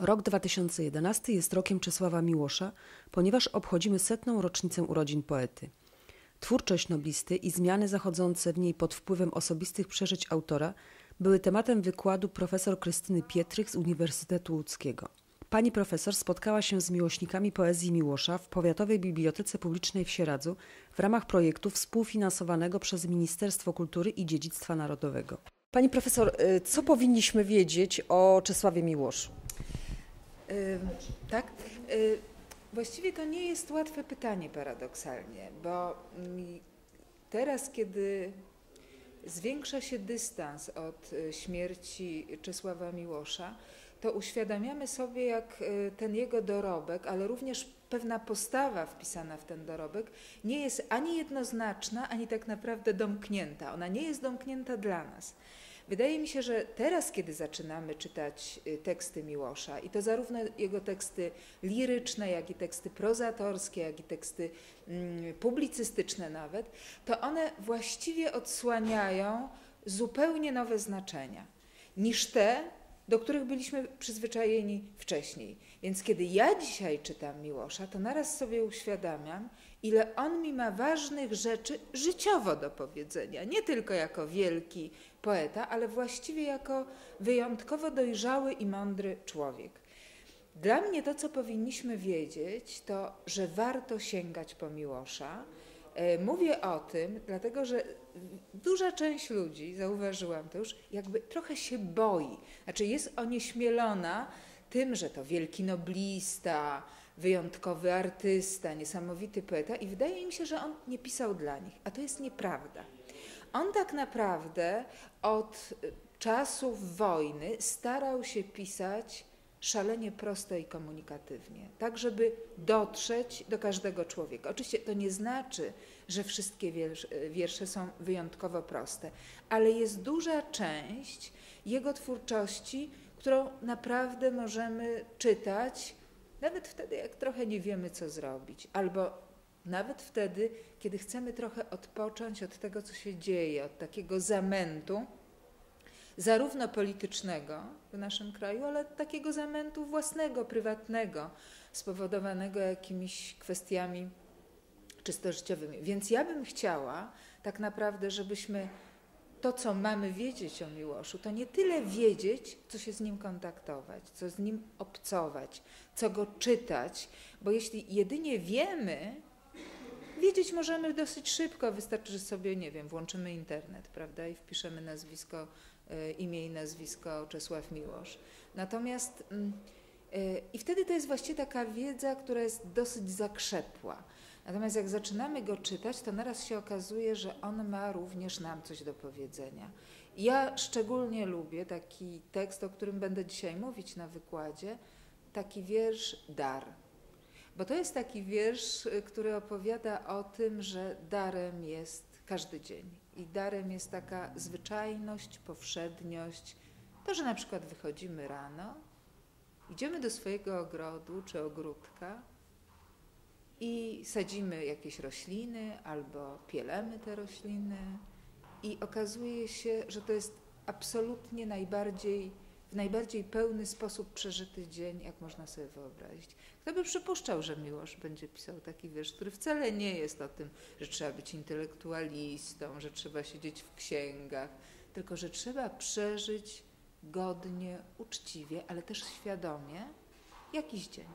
Rok 2011 jest rokiem Czesława Miłosza, ponieważ obchodzimy setną rocznicę urodzin poety. Twórczość noblisty i zmiany zachodzące w niej pod wpływem osobistych przeżyć autora były tematem wykładu profesor Krystyny Pietrych z Uniwersytetu Łódzkiego. Pani profesor spotkała się z miłośnikami poezji Miłosza w Powiatowej Bibliotece Publicznej w Sieradzu w ramach projektu współfinansowanego przez Ministerstwo Kultury i Dziedzictwa Narodowego. Pani profesor, y, co powinniśmy wiedzieć o Czesławie Miłoszu? Tak. Y, właściwie to nie jest łatwe pytanie paradoksalnie, bo mm, teraz, kiedy zwiększa się dystans od y, śmierci Czesława Miłosza, to uświadamiamy sobie, jak y, ten jego dorobek, ale również pewna postawa wpisana w ten dorobek nie jest ani jednoznaczna, ani tak naprawdę domknięta. Ona nie jest domknięta dla nas. Wydaje mi się, że teraz, kiedy zaczynamy czytać y, teksty Miłosza, i to zarówno jego teksty liryczne, jak i teksty prozatorskie, jak i teksty mm, publicystyczne nawet, to one właściwie odsłaniają zupełnie nowe znaczenia niż te, do których byliśmy przyzwyczajeni wcześniej. Więc kiedy ja dzisiaj czytam Miłosza, to naraz sobie uświadamiam, ile on mi ma ważnych rzeczy życiowo do powiedzenia. Nie tylko jako wielki poeta, ale właściwie jako wyjątkowo dojrzały i mądry człowiek. Dla mnie to, co powinniśmy wiedzieć, to, że warto sięgać po Miłosza. E, mówię o tym, dlatego że duża część ludzi, zauważyłam to już, jakby trochę się boi. Znaczy jest onieśmielona tym, że to wielki noblista, wyjątkowy artysta, niesamowity poeta i wydaje mi się, że on nie pisał dla nich, a to jest nieprawda. On tak naprawdę od czasów wojny starał się pisać szalenie prosto i komunikatywnie, tak żeby dotrzeć do każdego człowieka. Oczywiście to nie znaczy, że wszystkie wiersze są wyjątkowo proste, ale jest duża część jego twórczości, którą naprawdę możemy czytać, nawet wtedy, jak trochę nie wiemy, co zrobić, albo nawet wtedy, kiedy chcemy trochę odpocząć od tego, co się dzieje, od takiego zamętu, zarówno politycznego w naszym kraju, ale takiego zamętu własnego, prywatnego, spowodowanego jakimiś kwestiami czysto życiowymi. Więc ja bym chciała tak naprawdę, żebyśmy to, co mamy wiedzieć o Miłoszu, to nie tyle wiedzieć, co się z nim kontaktować, co z nim obcować, co go czytać, bo jeśli jedynie wiemy, wiedzieć możemy dosyć szybko, wystarczy, że sobie, nie wiem, włączymy internet, prawda, i wpiszemy nazwisko, e, imię i nazwisko Czesław Miłosz. Natomiast mm, e, i wtedy to jest właściwie taka wiedza, która jest dosyć zakrzepła. Natomiast jak zaczynamy go czytać, to naraz się okazuje, że on ma również nam coś do powiedzenia. Ja szczególnie lubię taki tekst, o którym będę dzisiaj mówić na wykładzie, taki wiersz Dar. Bo to jest taki wiersz, który opowiada o tym, że darem jest każdy dzień. I darem jest taka zwyczajność, powszedniość. To, że na przykład wychodzimy rano, idziemy do swojego ogrodu czy ogródka, i sadzimy jakieś rośliny albo pielemy te rośliny i okazuje się, że to jest absolutnie najbardziej, w najbardziej pełny sposób przeżyty dzień, jak można sobie wyobrazić. Kto by przypuszczał, że Miłosz będzie pisał taki wiersz, który wcale nie jest o tym, że trzeba być intelektualistą, że trzeba siedzieć w księgach, tylko że trzeba przeżyć godnie, uczciwie, ale też świadomie jakiś dzień.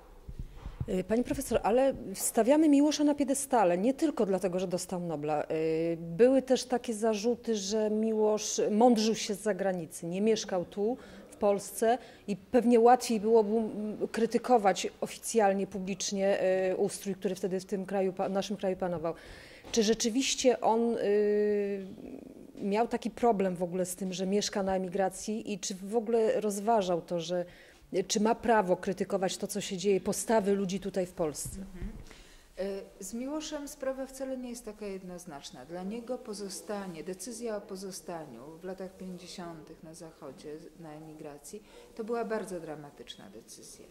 Y, pani profesor, ale stawiamy Miłosza na piedestale, nie tylko dlatego, że dostał Nobla. Y, były też takie zarzuty, że Miłosz mądrzył się z zagranicy, nie mieszkał tu, w Polsce i pewnie łatwiej byłoby krytykować oficjalnie, publicznie y, ustrój, który wtedy w tym kraju, naszym kraju panował. Czy rzeczywiście on miał taki problem w ogóle z tym, że mieszka na emigracji i czy w ogóle rozważał to, że czy ma prawo krytykować to, co się dzieje, postawy ludzi tutaj w Polsce? Mhm. E, z Miłoszem sprawa wcale nie jest taka jednoznaczna. Dla niego pozostanie, decyzja o pozostaniu w latach 50. na Zachodzie, na emigracji, to była bardzo dramatyczna decyzja.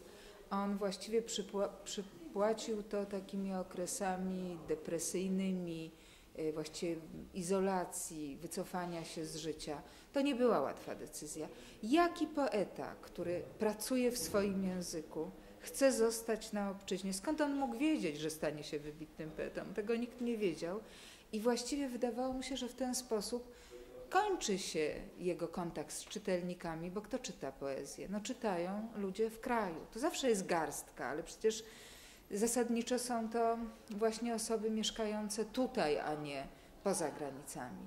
On właściwie przypła przypłacił to takimi okresami depresyjnymi, y, właściwie izolacji, wycofania się z życia. To nie była łatwa decyzja. Jaki poeta, który pracuje w swoim języku, chce zostać na obczyźnie? Skąd on mógł wiedzieć, że stanie się wybitnym poetą? Tego nikt nie wiedział. I właściwie wydawało mu się, że w ten sposób kończy się jego kontakt z czytelnikami, bo kto czyta poezję? No czytają ludzie w kraju. To zawsze jest garstka, ale przecież zasadniczo są to właśnie osoby mieszkające tutaj, a nie poza granicami.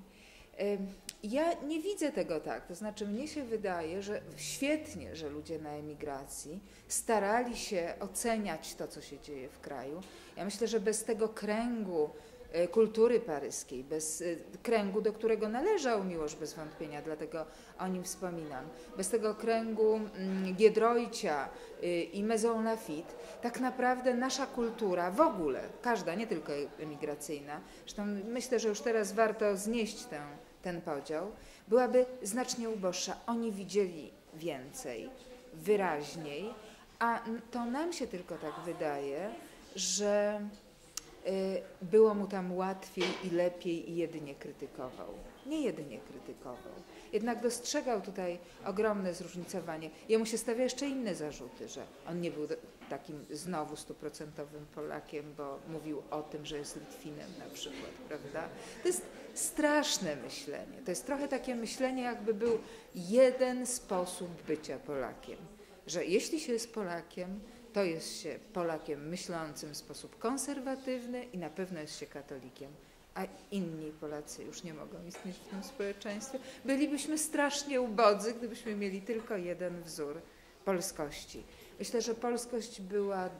Ja nie widzę tego tak, to znaczy mnie się wydaje, że świetnie, że ludzie na emigracji starali się oceniać to, co się dzieje w kraju. Ja myślę, że bez tego kręgu E, kultury paryskiej, bez e, kręgu, do którego należał Miłosz bez wątpienia, dlatego o nim wspominam. Bez tego kręgu mm, Giedroycia y, i Maison Lafitte, tak naprawdę nasza kultura w ogóle, każda, nie tylko emigracyjna, zresztą myślę, że już teraz warto znieść tę, ten podział, byłaby znacznie uboższa. Oni widzieli więcej, wyraźniej, a to nam się tylko tak wydaje, że Y, było mu tam łatwiej i lepiej i jedynie krytykował. Nie jedynie krytykował. Jednak dostrzegał tutaj ogromne zróżnicowanie. Jemu się stawia jeszcze inne zarzuty, że on nie był takim znowu stuprocentowym Polakiem, bo mówił o tym, że jest Litwinem na przykład, prawda? To jest straszne myślenie. To jest trochę takie myślenie, jakby był jeden sposób bycia Polakiem. Że jeśli się jest Polakiem, to jest się Polakiem myślącym w sposób konserwatywny i na pewno jest się katolikiem, a inni Polacy już nie mogą istnieć w tym społeczeństwie. Bylibyśmy strasznie ubodzy, gdybyśmy mieli tylko jeden wzór polskości. Myślę, że polskość była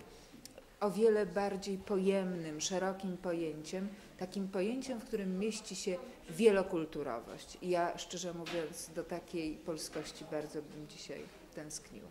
o wiele bardziej pojemnym, szerokim pojęciem, takim pojęciem, w którym mieści się wielokulturowość. I ja szczerze mówiąc do takiej polskości bardzo bym dzisiaj tęskniła.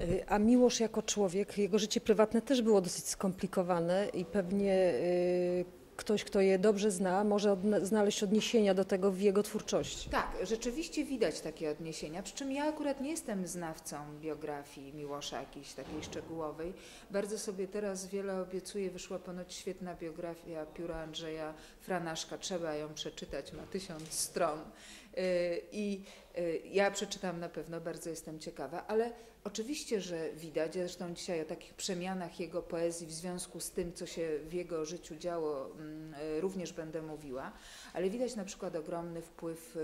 Y, a Miłosz jako człowiek, jego życie prywatne też było dosyć skomplikowane i pewnie y, ktoś, kto je dobrze zna, może znaleźć odniesienia do tego w jego twórczości. Tak, rzeczywiście widać takie odniesienia, przy czym ja akurat nie jestem znawcą biografii Miłosza jakiejś takiej szczegółowej. Bardzo sobie teraz wiele obiecuję, wyszła ponoć świetna biografia pióra Andrzeja Franaszka, trzeba ją przeczytać, ma tysiąc stron. Y, I y, ja przeczytam na pewno, bardzo jestem ciekawa, ale oczywiście, że widać, zresztą dzisiaj o takich przemianach jego poezji w związku z tym, co się w jego życiu działo, mm, y, również będę mówiła, ale widać na przykład ogromny wpływ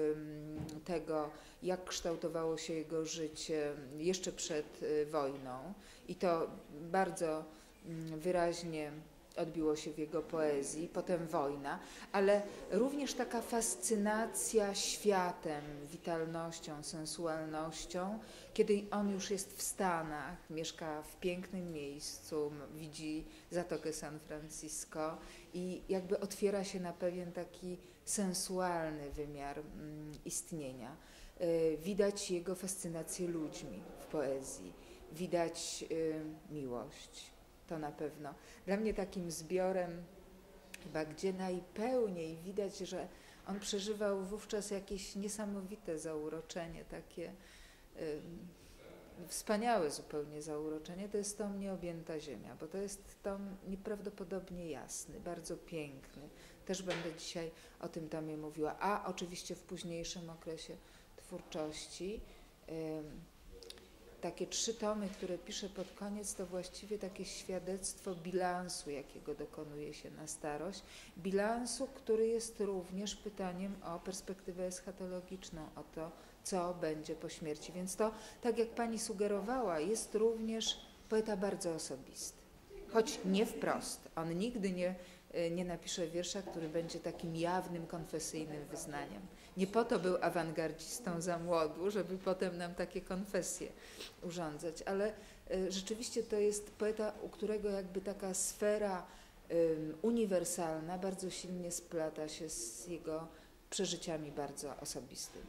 tego, jak kształtowało się jego życie jeszcze przed wojną. I to bardzo mm, wyraźnie odbiło się w jego poezji, potem wojna, ale również taka fascynacja światem, witalnością, sensualnością, kiedy on już jest w Stanach, mieszka w pięknym miejscu, widzi Zatokę San Francisco i jakby otwiera się na pewien taki sensualny wymiar istnienia. Y, widać jego fascynację ludźmi w poezji, widać y, miłość to na pewno. Dla mnie takim zbiorem, chyba gdzie najpełniej widać, że on przeżywał wówczas jakieś niesamowite zauroczenie, takie y, wspaniałe zupełnie zauroczenie, to jest tom Nieobjęta Ziemia, bo to jest tom nieprawdopodobnie jasny, bardzo piękny. Też będę dzisiaj o tym tomie mówiła, a oczywiście w późniejszym okresie twórczości. Y, takie trzy tomy, które piszę pod koniec, to właściwie takie świadectwo bilansu, jakiego dokonuje się na starość. Bilansu, który jest również pytaniem o perspektywę eschatologiczną, o to, co będzie po śmierci. Więc to, tak jak pani sugerowała, jest również poeta bardzo osobisty. Choć nie wprost. On nigdy nie, nie napisze wiersza, który będzie takim jawnym, konfesyjnym wyznaniem. Nie po to był awangardzistą za młodu, żeby potem nam takie konfesje urządzać, ale e, rzeczywiście to jest poeta, u którego jakby taka sfera uniwersalna bardzo silnie splata się z jego przeżyciami bardzo osobistymi.